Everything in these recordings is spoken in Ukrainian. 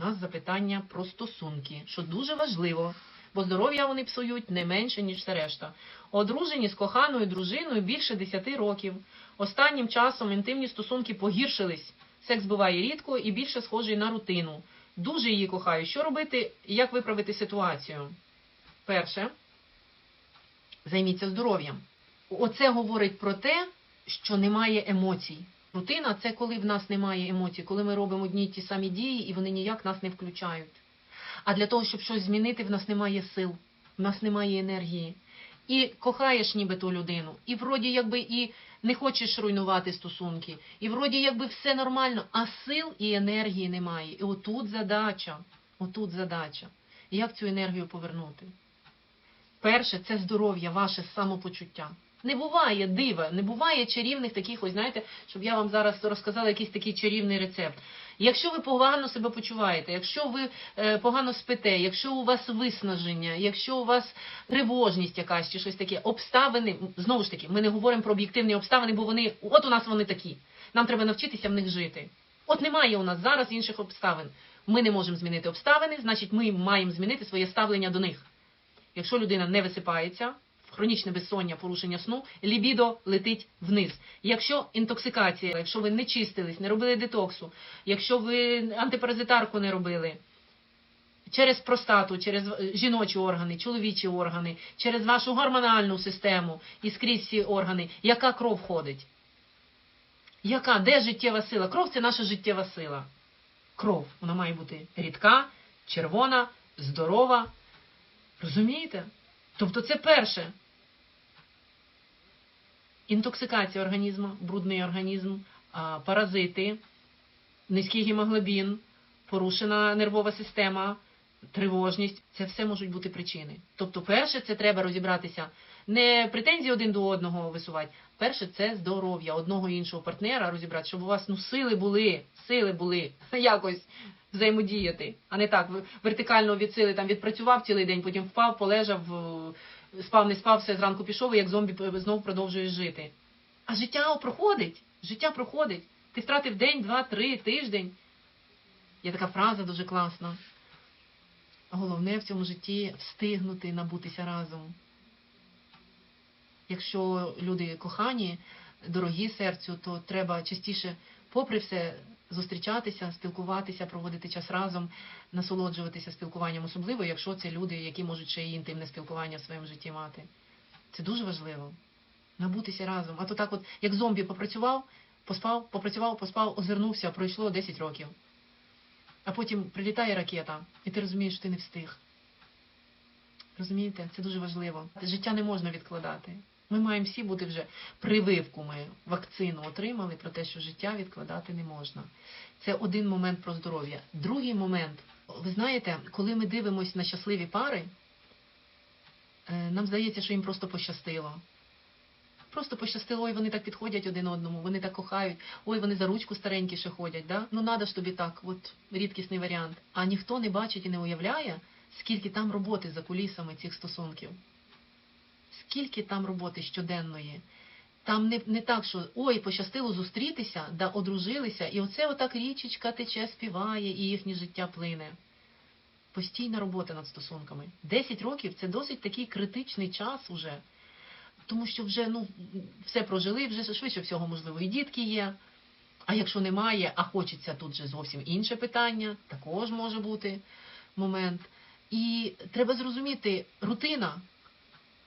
нас запитання про стосунки, що дуже важливо, бо здоров'я вони псують не менше, ніж все решта. Одружені з коханою дружиною більше 10 років. Останнім часом інтимні стосунки погіршились. Секс буває рідко і більше схожий на рутину. Дуже її кохаю. Що робити і як виправити ситуацію? Перше, займіться здоров'ям. Оце говорить про те, що немає емоцій. Рутина це коли в нас немає емоцій, коли ми робимо одні й ті самі дії, і вони ніяк нас не включають. А для того, щоб щось змінити, в нас немає сил, в нас немає енергії. І кохаєш ніби ту людину, і вроді якби і не хочеш руйнувати стосунки, і вроді якби все нормально, а сил і енергії немає. І отут задача, отут задача. Як цю енергію повернути? Перше, це здоров'я, ваше самопочуття. Не буває дива, не буває чарівних таких, ось знаєте, щоб я вам зараз розказала якийсь такий чарівний рецепт. Якщо ви погано себе почуваєте, якщо ви е, погано спите, якщо у вас виснаження, якщо у вас тривожність якась чи щось таке, обставини, знову ж таки, ми не говоримо про об'єктивні обставини, бо вони, от у нас вони такі. Нам треба навчитися в них жити. От немає у нас зараз інших обставин. Ми не можемо змінити обставини, значить, ми маємо змінити своє ставлення до них. Якщо людина не висипається, хронічне безсоння, порушення сну, лібідо летить вниз. Якщо інтоксикація, якщо ви не чистились, не робили детоксу, якщо ви антипаразитарку не робили, через простату, через е, жіночі органи, чоловічі органи, через вашу гормональну систему і скрізь всі органи, яка кров ходить? Яка? Де життєва сила? Кров це наша життєва сила. Кров. Вона має бути рідка, червона, здорова. Розумієте? Тобто це перше. Інтоксикація організму, брудний організм, паразити, низький гемоглобін, порушена нервова система, тривожність це все можуть бути причини. Тобто, перше, це треба розібратися. Не претензії один до одного висувати. Перше, це здоров'я одного і іншого партнера розібрати, щоб у вас ну сили були, сили були якось взаємодіяти, а не так вертикально від сили там відпрацював цілий день, потім впав, полежав, спав, не спав, все зранку пішов, і як зомбі знову продовжуєш жити. А життя проходить, життя проходить. Ти втратив день, два, три, тиждень. Є така фраза дуже класна. Головне в цьому житті встигнути набутися разом. Якщо люди кохані, дорогі серцю, то треба частіше, попри все, зустрічатися, спілкуватися, проводити час разом, насолоджуватися спілкуванням, особливо, якщо це люди, які можуть ще й інтимне спілкування в своєму житті мати. Це дуже важливо. Набутися разом. А то так, от, як зомбі попрацював, поспав, попрацював, поспав, озирнувся, пройшло 10 років. А потім прилітає ракета, і ти розумієш, що ти не встиг. Розумієте, це дуже важливо. Життя не можна відкладати. Ми маємо всі бути вже прививку. Ми вакцину отримали про те, що життя відкладати не можна. Це один момент про здоров'я. Другий момент, ви знаєте, коли ми дивимося на щасливі пари, е, нам здається, що їм просто пощастило. Просто пощастило, ой, вони так підходять один одному, вони так кохають, ой, вони за ручку старенькі ще ходять, да? Ну надо ж тобі так, от рідкісний варіант. А ніхто не бачить і не уявляє, скільки там роботи за кулісами цих стосунків. Скільки там роботи щоденної. Там не, не так, що ой, пощастило зустрітися, да одружилися, і оце отак річечка тече, співає, і їхнє життя плине. Постійна робота над стосунками. Десять років це досить такий критичний час уже. Тому що вже ну, все прожили, вже швидше всього, можливо, і дітки є. А якщо немає, а хочеться тут же зовсім інше питання, також може бути момент. І треба зрозуміти, рутина,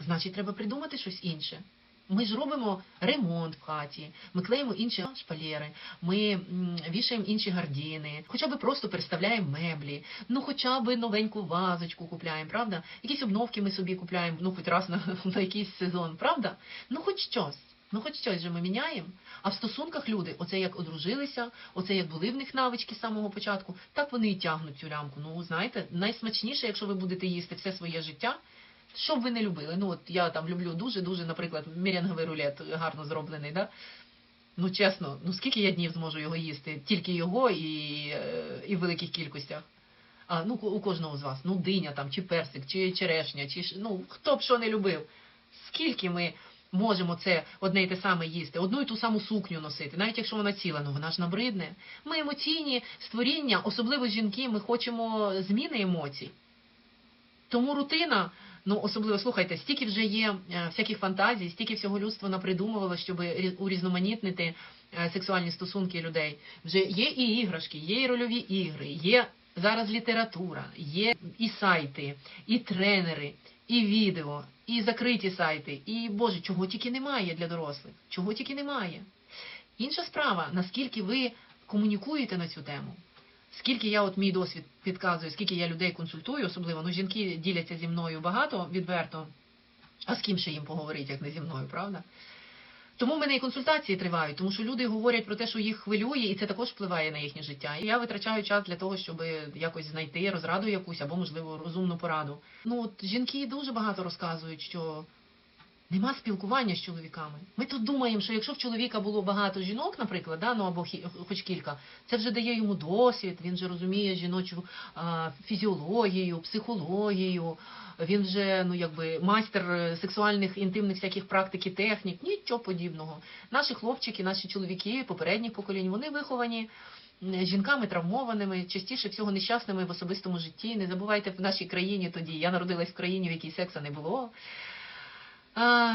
значить, треба придумати щось інше. Ми ж робимо ремонт в хаті, ми клеїмо інші шпалери, ми вішаємо інші гардіни, хоча б просто переставляємо меблі, ну хоча б новеньку вазочку купляємо, правда? Якісь обновки ми собі купляємо, ну хоч раз на, на якийсь сезон, правда? Ну хоч щось. Ну, хоч щось же ми міняємо. А в стосунках люди, оце як одружилися, оце як були в них навички з самого початку, так вони і тягнуть цю лямку. Ну, знаєте, найсмачніше, якщо ви будете їсти все своє життя, що б ви не любили. Ну, от я там люблю дуже-дуже, наприклад, мірянговий рулет гарно зроблений, да? Ну, чесно, ну скільки я днів зможу його їсти? Тільки його і, і в великих кількостях. А, ну, у кожного з вас. Ну, диня там, чи персик, чи черешня, чи ну, хто б що не любив. Скільки ми можемо це одне й те саме їсти, одну й ту саму сукню носити, навіть якщо вона ціла, ну вона ж набридне. Ми емоційні створіння, особливо жінки, ми хочемо зміни емоцій. Тому рутина, ну особливо слухайте, стільки вже є е, всяких фантазій, стільки всього людство напридумувало, щоб урізноманітнити е, сексуальні стосунки людей. Вже є і іграшки, є і рольові ігри, є зараз література, є і сайти, і тренери, і відео, і закриті сайти, і Боже, чого тільки немає для дорослих, чого тільки немає. Інша справа, наскільки ви комунікуєте на цю тему. Скільки я, от мій досвід підказує, скільки я людей консультую, особливо, ну жінки діляться зі мною багато відверто, а з ким ще їм поговорити, як не зі мною, правда? Тому в мене і консультації тривають, тому що люди говорять про те, що їх хвилює, і це також впливає на їхнє життя. І я витрачаю час для того, щоб якось знайти розраду якусь або, можливо, розумну пораду. Ну от жінки дуже багато розказують, що нема спілкування з чоловіками. Ми тут думаємо, що якщо в чоловіка було багато жінок, наприклад, да, ну або хоч кілька, це вже дає йому досвід, він вже розуміє жіночу а, фізіологію, психологію. Він вже ну якби майстер е, сексуальних інтимних всяких практик і технік, нічого подібного. Наші хлопчики, наші чоловіки попередніх поколінь, вони виховані жінками травмованими, частіше всього нещасними в особистому житті. Не забувайте в нашій країні тоді. Я народилась в країні, в якій секса не було.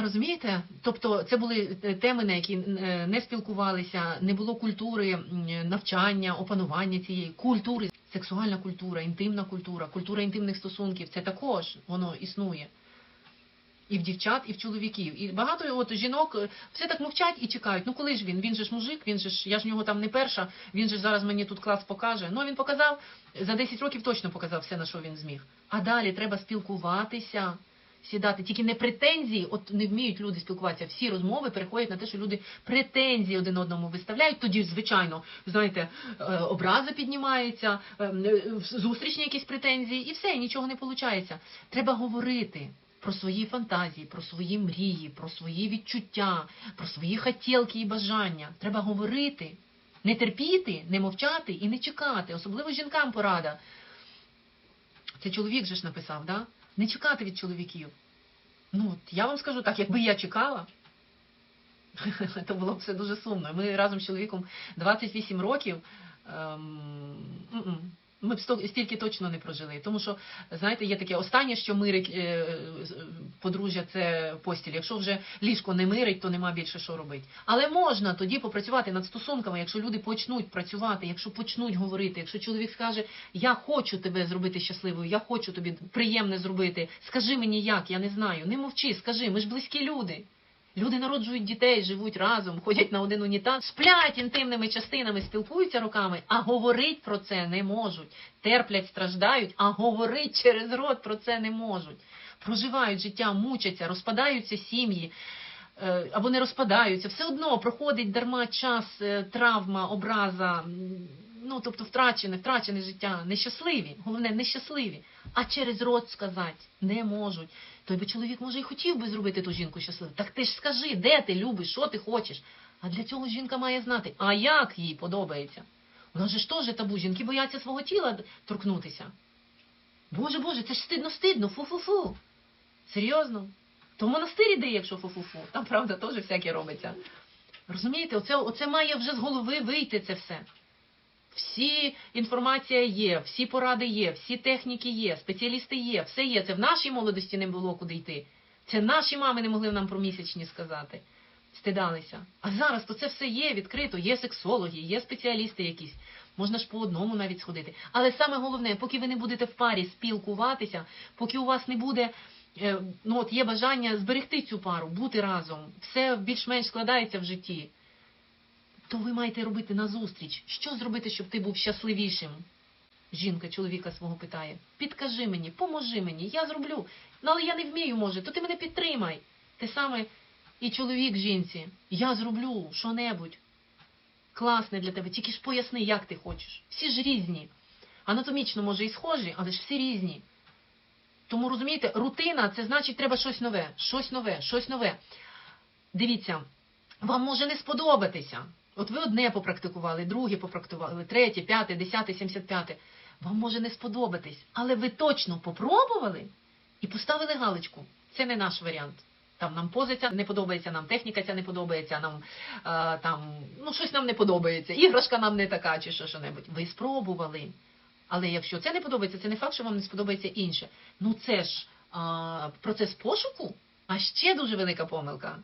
Розумієте? Тобто це були е, теми, на які е, не спілкувалися, не було культури навчання, опанування цієї культури, сексуальна культура, інтимна культура, культура інтимних стосунків. Це також воно існує. І в дівчат, і в чоловіків. І багато от жінок е, все так мовчать і чекають. Ну коли ж він? Він же ж мужик, він же ж, я ж нього там не перша, він же ж зараз мені тут клас покаже. Ну він показав, за 10 років точно показав все, на що він зміг. А далі треба спілкуватися сідати. Тільки не претензії, от не вміють люди спілкуватися. Всі розмови переходять на те, що люди претензії один одному виставляють. Тоді, звичайно, знаєте, е, образи піднімаються, е, е, зустрічні якісь претензії, і все, нічого не виходить. Треба говорити. Про свої фантазії, про свої мрії, про свої відчуття, про свої хотілки і бажання. Треба говорити, не терпіти, не мовчати і не чекати. Особливо жінкам порада. Це чоловік же ж написав, да? Не чекати від чоловіків. Ну, от я вам скажу так, якби я чекала, то було б все дуже сумно. Ми разом з чоловіком 28 років. Ем, ми б стільки точно не прожили. Тому що, знаєте, є таке останнє, що мирить е, подружжя, це постіль. Якщо вже ліжко не мирить, то нема більше що робити. Але можна тоді попрацювати над стосунками, якщо люди почнуть працювати, якщо почнуть говорити, якщо чоловік скаже, я хочу тебе зробити щасливою, я хочу тобі приємне зробити. Скажи мені як, я не знаю. Не мовчи, скажи, ми ж близькі люди. Люди народжують дітей, живуть разом, ходять на один унітаз, сплять інтимними частинами, спілкуються руками, а говорить про це не можуть. Терплять, страждають, а говорить через рот про це не можуть. Проживають життя, мучаться, розпадаються сім'ї. е, Або не розпадаються, все одно проходить дарма час, е, травма, образа, ну тобто втрачене, втрачене життя, нещасливі, головне, нещасливі. А через рот сказати не можуть. Той би чоловік, може, і хотів би зробити ту жінку щасливою. Так ти ж скажи, де ти любиш, що ти хочеш. А для цього жінка має знати, а як їй подобається. У нас же ж теж табу, жінки бояться свого тіла торкнутися. Боже, Боже, це ж стидно, стидно, фу-фу-фу. Серйозно? То в монастир іди, якщо фу-фу-фу. Там, правда, теж всяке робиться. Розумієте, оце, оце має вже з голови вийти це все. Всі інформація є, всі поради є, всі техніки є, спеціалісти є, все є. Це в нашій молодості не було куди йти. Це наші мами не могли нам про місячні сказати. Стидалися. А зараз то це все є відкрито, є сексологи, є спеціалісти якісь. Можна ж по одному навіть сходити. Але саме головне, поки ви не будете в парі спілкуватися, поки у вас не буде, е, ну от є бажання зберегти цю пару, бути разом, все більш-менш складається в житті то ви маєте робити назустріч. Що зробити, щоб ти був щасливішим? Жінка чоловіка свого питає. Підкажи мені, поможи мені, я зроблю. Ну, але я не вмію, може, то ти мене підтримай. Те саме і чоловік жінці. Я зроблю що-небудь. Класне для тебе, тільки ж поясни, як ти хочеш. Всі ж різні. Анатомічно, може, і схожі, але ж всі різні. Тому розумієте, рутина це значить, треба щось нове, щось нове, щось нове. Дивіться, вам може не сподобатися. От ви одне попрактикували, друге попрактикували, третє, п'яте, десяте, сімдесят п'яте. Вам може не сподобатись, але ви точно попробували і поставили галочку. Це не наш варіант. Там нам поза ця не подобається, нам техніка ця не подобається, нам е, там ну щось нам не подобається, іграшка нам не така, чи що що-небудь. Ви спробували. Але якщо це не подобається, це не факт, що вам не сподобається інше. Ну це ж а, процес пошуку, а ще дуже велика помилка.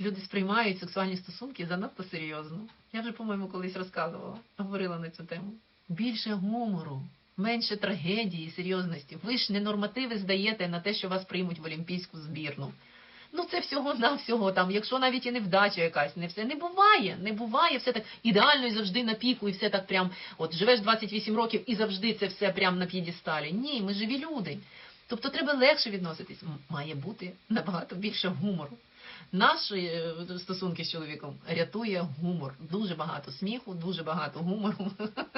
Люди сприймають сексуальні стосунки занадто серйозно. Я вже, по-моєму, колись розказувала, говорила на цю тему. Більше гумору, менше трагедії, серйозності. Ви ж не нормативи здаєте на те, що вас приймуть в олімпійську збірну. Ну це всього на всього там, якщо навіть і невдача якась, не все не буває, не буває все так ідеально і завжди на піку, і все так прям. От живеш 28 років і завжди це все прям на п'єдесталі. Ні, ми живі люди. Тобто треба легше відноситись. Має бути набагато більше гумору. Наші е, стосунки з чоловіком рятує гумор. Дуже багато сміху, дуже багато гумору.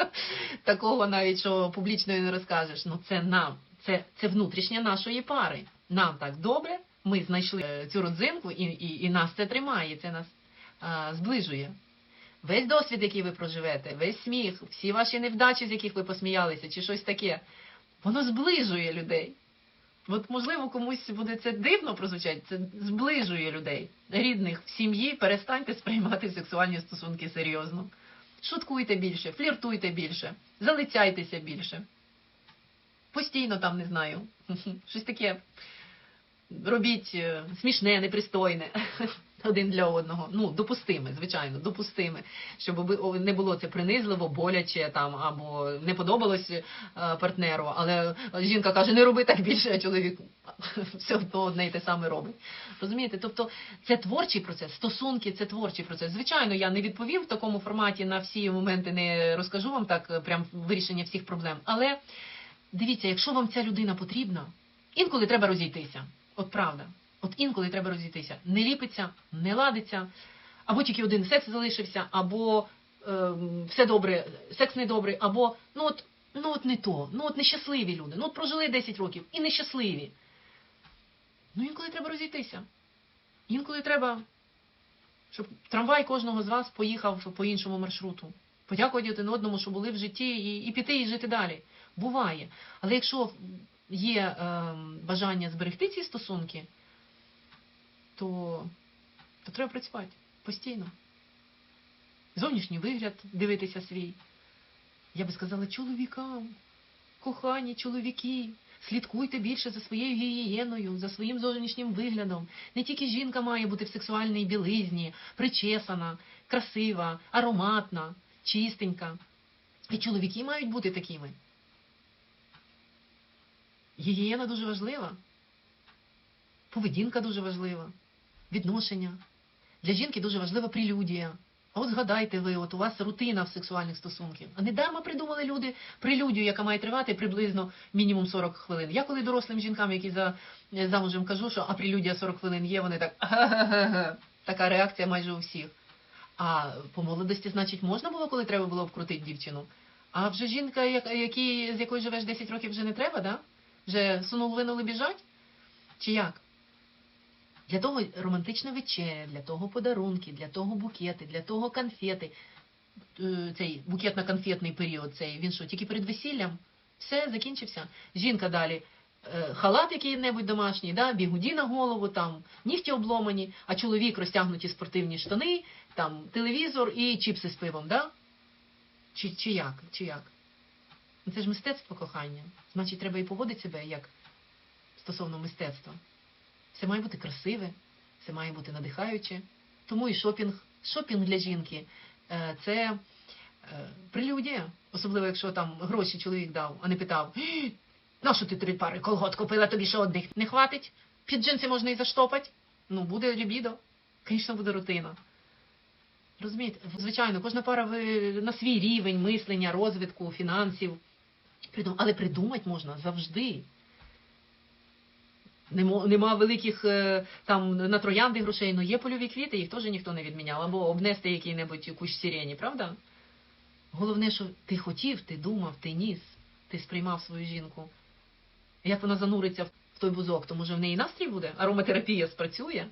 Такого навіть що публічно не розкажеш. Ну це нам, це, це внутрішня нашої пари. Нам так добре. Ми знайшли е, цю родзинку, і, і, і нас це тримає, це нас а, зближує. Весь досвід, який ви проживете, весь сміх, всі ваші невдачі, з яких ви посміялися, чи щось таке, воно зближує людей. От, можливо, комусь буде це дивно прозвучати, це зближує людей, рідних в сім'ї, перестаньте сприймати сексуальні стосунки серйозно. Шуткуйте більше, фліртуйте більше, залицяйтеся більше. Постійно там, не знаю, щось таке робіть е, смішне, непристойне один для одного. Ну, допустиме, звичайно, допустиме, щоб не було це принизливо, боляче там або не подобалось е, партнеру. Але жінка каже, не роби так більше, а чоловік все одно одне й те саме робить. Розумієте? Тобто це творчий процес, стосунки це творчий процес. Звичайно, я не відповів в такому форматі на всі моменти, не розкажу вам так е, прям вирішення всіх проблем. Але дивіться, якщо вам ця людина потрібна, інколи треба розійтися. От правда. От інколи треба розійтися. Не ліпиться, не ладиться, або тільки один секс залишився, або ем, все добре, секс не добрий, або ну от, ну от не то, ну от нещасливі люди. Ну от прожили 10 років і нещасливі. Ну інколи треба розійтися. Інколи треба, щоб трамвай кожного з вас поїхав по іншому маршруту. Подякувати один одному, що були в житті, і, і піти і жити далі. Буває. Але якщо є ем, бажання зберегти ці стосунки, то, то треба працювати постійно. Зовнішній вигляд дивитися свій. Я би сказала чоловікам, кохані чоловіки, слідкуйте більше за своєю гігієною, за своїм зовнішнім виглядом. Не тільки жінка має бути в сексуальній білизні, причесана, красива, ароматна, чистенька. І чоловіки мають бути такими. Гігієна дуже важлива. Поведінка дуже важлива. Відношення. Для жінки дуже важлива прелюдія. А от згадайте ви, от у вас рутина в сексуальних стосунках. А не дарма придумали люди прелюдію, яка має тривати приблизно мінімум 40 хвилин. Я коли дорослим жінкам, які за замужем кажу, що а прелюдія 40 хвилин є, вони так «Ага-га-га». така реакція майже у всіх. А по молодості, значить, можна було, коли треба було вкрутити дівчину. А вже жінка, як- які, з якою живеш 10 років, вже не треба, да? Вже винули біжать? Чи як? Для того романтична вечеря, для того подарунки, для того букети, для того конфети. Е, Цей букетно-конфетний період, цей, він що, тільки перед весіллям? Все, закінчився. Жінка далі. е, Халат який-небудь домашній, да, бігуді на голову, там, нігті обломані, а чоловік розтягнуті спортивні штани, там, телевізор і чіпси з пивом, да? Чи, чи як? Чи як? Ну, Це ж мистецтво кохання. Значить, треба і поводити себе як стосовно мистецтва. Все має бути красиве, все має бути надихаюче. Тому і шопінг, шопінг для жінки е, це е, прелюдія. Особливо, якщо там гроші чоловік дав, а не питав, «Гі, на що ти три пари колгот купила, тобі ще одних не хватить? Під джинси можна і заштопати. Ну, буде лібідо. Звісно, буде рутина. Розумієте, звичайно, кожна пара ви на свій рівень мислення, розвитку, фінансів. Але придумати можна завжди. Нема, великих е, там на троянди грошей, але є польові квіти, їх теж ніхто не відміняв. Або обнести який-небудь кущ сирені, правда? Головне, що ти хотів, ти думав, ти ніс, ти сприймав свою жінку. Як вона зануриться в той бузок, то може в неї настрій буде, ароматерапія спрацює.